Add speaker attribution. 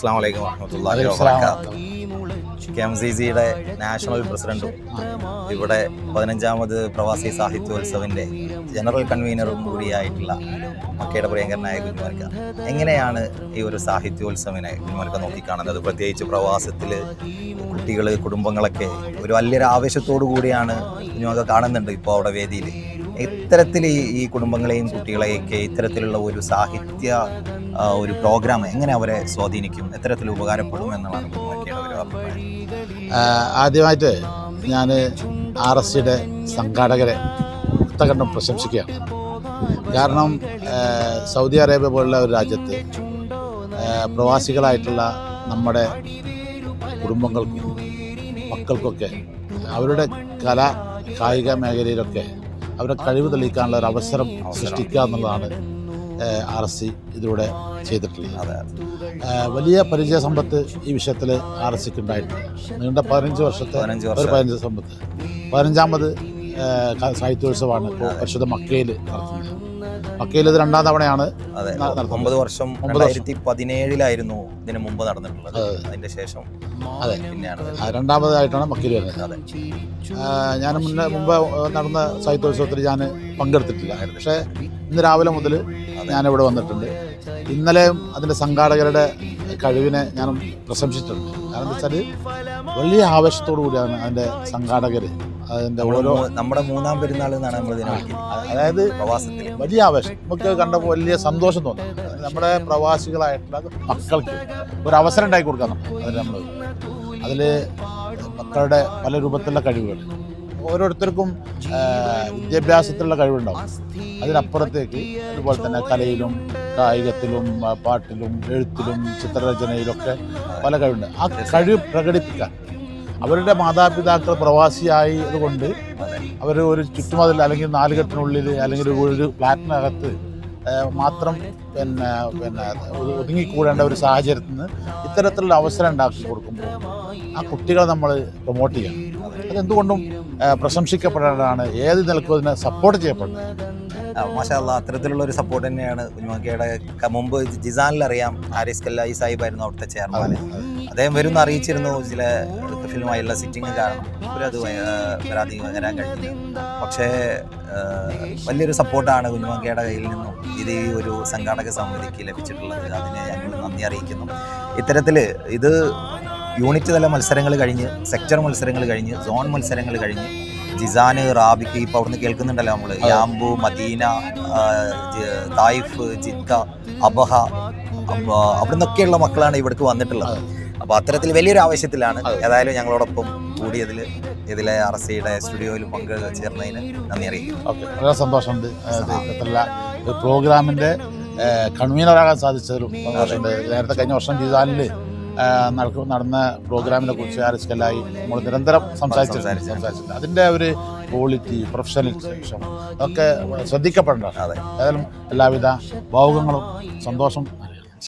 Speaker 1: അസ്സാം വലൈക്കും വാബർക്കാത്തു കെ എം സി സിയുടെ നാഷണൽ പ്രസിഡന്റും ഇവിടെ പതിനഞ്ചാമത് പ്രവാസി സാഹിത്യോത്സവിന്റെ ജനറൽ കൺവീനറും കൂടിയായിട്ടുള്ള മക്കയുടെ പ്രിയങ്കരനായ കുഞ്ഞുമാർക്ക എങ്ങനെയാണ് ഈ ഒരു സാഹിത്യോത്സവിനെ കുഞ്ഞുമാർക്ക നോക്കിക്കാണുന്നത്? പ്രത്യേകിച്ച് പ്രവാസത്തിൽ കുട്ടികൾ കുടുംബങ്ങളൊക്കെ ഒരു വലിയൊരു ആവേശത്തോടു കൂടിയാണ് കുഞ്ഞുമൽക്ക കാണുന്നുണ്ട് ഇപ്പോൾ അവിടെ വേദിയിൽ ഇത്തരത്തിൽ ഈ കുടുംബങ്ങളെയും കുട്ടികളെയൊക്കെ ഇത്തരത്തിലുള്ള ഒരു സാഹിത്യ ഒരു പ്രോഗ്രാം എങ്ങനെ അവരെ സ്വാധീനിക്കും? എത്തരത്തിൽ ഉപകാരപ്പെടും എന്നുള്ളതാണ്
Speaker 2: ആദ്യമായിട്ട് ഞാൻ ആർ എസ് സിയുടെ സംഘാടകരെ വൃത്തകണ്ഠം പ്രശംസിക്കുകയാണ്. കാരണം സൗദി അറേബ്യ പോലുള്ള ഒരു രാജ്യത്ത് പ്രവാസികളായിട്ടുള്ള നമ്മുടെ കുടുംബങ്ങൾക്കും മക്കൾക്കൊക്കെ അവരുടെ കല കായിക മേഖലയിലൊക്കെ അവരുടെ കഴിവ് തെളിയിക്കാനുള്ള ഒരു അവസരം സൃഷ്ടിക്കുക എന്നുള്ളതാണ് ആർ എസ് സി ഇതിലൂടെ ചെയ്തിട്ടുള്ളത്. വലിയ പരിചയ സമ്പത്ത് ഈ വിഷയത്തിൽ ആർ എസ് സിക്ക് ഉണ്ടായിട്ടുണ്ട്. നീണ്ട പതിനഞ്ച് വർഷത്തെ ഒരു പതിനഞ്ച് സമ്പത്ത്. പതിനഞ്ചാമത് സാഹിത്യോത്സവമാണ് ഇപ്പോൾ പരിശുദ്ധ മക്കയിൽ നടത്തുന്നത്. മക്കയിൽ ഇത് രണ്ടാം തവണയാണ്
Speaker 1: അതെ. ഒമ്പത് വർഷം. രണ്ടായിരത്തി പതിനേഴിലായിരുന്നു ഇതിന് മുമ്പ് നടന്നിട്ടുള്ളത്. അതിന്റെ ശേഷം
Speaker 2: അതെ. രണ്ടാമതായിട്ടാണ് മക്കയിൽ വരുന്നത്.
Speaker 1: അതെ.
Speaker 2: ഞാൻ മുന്നേ മുമ്പ് നടന്ന സാഹിത്യോത്സവത്തിൽ ഞാൻ പങ്കെടുത്തിട്ടില്ല. പക്ഷേ ഇന്ന് രാവിലെ മുതൽ ഞാനിവിടെ വന്നിട്ടുണ്ട്. ഇന്നലെയും അതിന്റെ സംഘാടകരുടെ കഴിവിനെ ഞാൻ പ്രശംസിച്ചിട്ടുണ്ട്. കാരണം എന്താ വെച്ചാൽ വലിയ ആവേശത്തോടു കൂടിയാണ് അതിന്റെ സംഘാടകർ
Speaker 1: അതിന്റെ
Speaker 2: ഓരോ
Speaker 1: നമ്മുടെ മൂന്നാം പെരുന്നാൾ എന്നാണ് നമ്മൾ ഇതിനെ വിളിക്കുന്നത്.
Speaker 2: അതായത്
Speaker 1: പ്രവാസത്തിൽ
Speaker 2: വലിയ ആവേശം. നമുക്ക് കണ്ടപ്പോൾ വലിയ സന്തോഷം തോന്നുന്നു നമ്മുടെ പ്രവാസികളായിട്ടുള്ള മക്കൾക്ക് ഒരു അവസരം ഉണ്ടാക്കി കൊടുക്കാൻ അതിൽ നമ്മൾ അതിൽ മക്കളുടെ പല രൂപത്തിലുള്ള കഴിവുകൾ. ഓരോരുത്തർക്കും വിദ്യാഭ്യാസത്തിലുള്ള കഴിവുണ്ടാവും. അതിനപ്പുറത്തേക്ക് അതുപോലെ തന്നെ കലയിലും കായികത്തിലും പാട്ടിലും എഴുത്തിലും ചിത്രരചനയിലൊക്കെ പല കഴിവുണ്ട്. ആ കഴിവ് പ്രകടിപ്പിക്കാൻ അവരുടെ മാതാപിതാക്കൾ പ്രവാസിയായി അതുകൊണ്ട് അവർ ഒരു ചുറ്റുമതിൽ അല്ലെങ്കിൽ നാലുകെട്ടിനുള്ളിൽ അല്ലെങ്കിൽ ഒരു ഫ്ലാറ്റിനകത്ത് മാത്രം പിന്നെ പിന്നെ ഒതു- ഒതുങ്ങിക്കൂടേണ്ട ഒരു സാഹചര്യത്തിൽ നിന്ന് ഇത്തരത്തിലുള്ള അവസരം ഉണ്ടാക്കി കൊടുക്കുമ്പോൾ ആ കുട്ടികളെ നമ്മൾ പ്രൊമോട്ട് ചെയ്യണം. അതെന്തുകൊണ്ടും പ്രശംസിക്കപ്പെടേണ്ടതാണ്. ഏത് നിലക്കും അതിനെ സപ്പോർട്ട് ചെയ്യപ്പെടേണ്ടത്
Speaker 1: മാഷാല്ല അത്തരത്തിലുള്ള ഒരു സപ്പോർട്ട് തന്നെയാണ് കുഞ്ഞുമക്കയുടെ മുമ്പ് ജിസാനിൽ അറിയാം ഹാരിസ് കല്ലായി സാഹിബായിരുന്നു അവിടുത്തെ ചെയർമാൻ അദ്ദേഹം വരും അറിയിച്ചിരുന്നു ചില ഫിലിമായുള്ള സിറ്റിംഗ് കാരണം. അവരത് വരാതെ വരാൻ കഴിഞ്ഞില്ല. പക്ഷേ വലിയൊരു സപ്പോർട്ടാണ് കുഞ്ഞുമക്കയുടെ കയ്യിൽ നിന്നും ഇത് ഈ ഒരു സംഘാടക സമിതിക്ക് ലഭിച്ചിട്ടുള്ളത്. അതിനെ ഞങ്ങൾ നന്ദി അറിയിക്കുന്നു. ഇത്തരത്തിൽ ഇത് യൂണിറ്റ് തല മത്സരങ്ങൾ കഴിഞ്ഞ് സെക്ടർ മത്സരങ്ങൾ കഴിഞ്ഞ് സോൺ മത്സരങ്ങൾ കഴിഞ്ഞ് ജിസാന് റാബിക്ക് ഇപ്പോൾ അവിടുന്ന് കേൾക്കുന്നുണ്ടല്ലോ നമ്മൾ Yanbu Medina Taif Jeddah Abha അവിടുന്നൊക്കെയുള്ള മക്കളാണ് ഇവിടേക്ക് വന്നിട്ടുള്ളത്. അപ്പോൾ അത്തരത്തിൽ വലിയൊരു ആവശ്യത്തിലാണ് ഏതായാലും ഞങ്ങളോടൊപ്പം കൂടിയതിൽ ഇതിലെ ആർ എസ് സിയുടെ സ്റ്റുഡിയോയിൽ പങ്ക് ചേർന്നതിന് നന്ദി അറിയിക്കുന്നു.
Speaker 2: ഓക്കെ. വളരെ സന്തോഷമുണ്ട്. പ്രോഗ്രാമിന്റെ കൺവീനറാകാൻ സാധിച്ചതിലും നേരത്തെ കഴിഞ്ഞ വർഷം ജിസാനിൽ നടന്ന പ്രോഗ്രാമിനെ കുറിച്ച് ആർ എസ് കല്ലായി നമ്മൾ നിരന്തരം സംസാരിച്ചിട്ടുണ്ട്
Speaker 1: സംസാരിച്ചു.
Speaker 2: സംസാരിച്ചിട്ടുണ്ട്. അതിന്റെ ഒരു ക്വാളിറ്റി പ്രൊഫഷണലിസം ഒക്കെ ശ്രദ്ധിക്കപ്പെടേണ്ടതാണ്. ഏതായാലും എല്ലാവിധ ഭാവുകങ്ങളും സന്തോഷം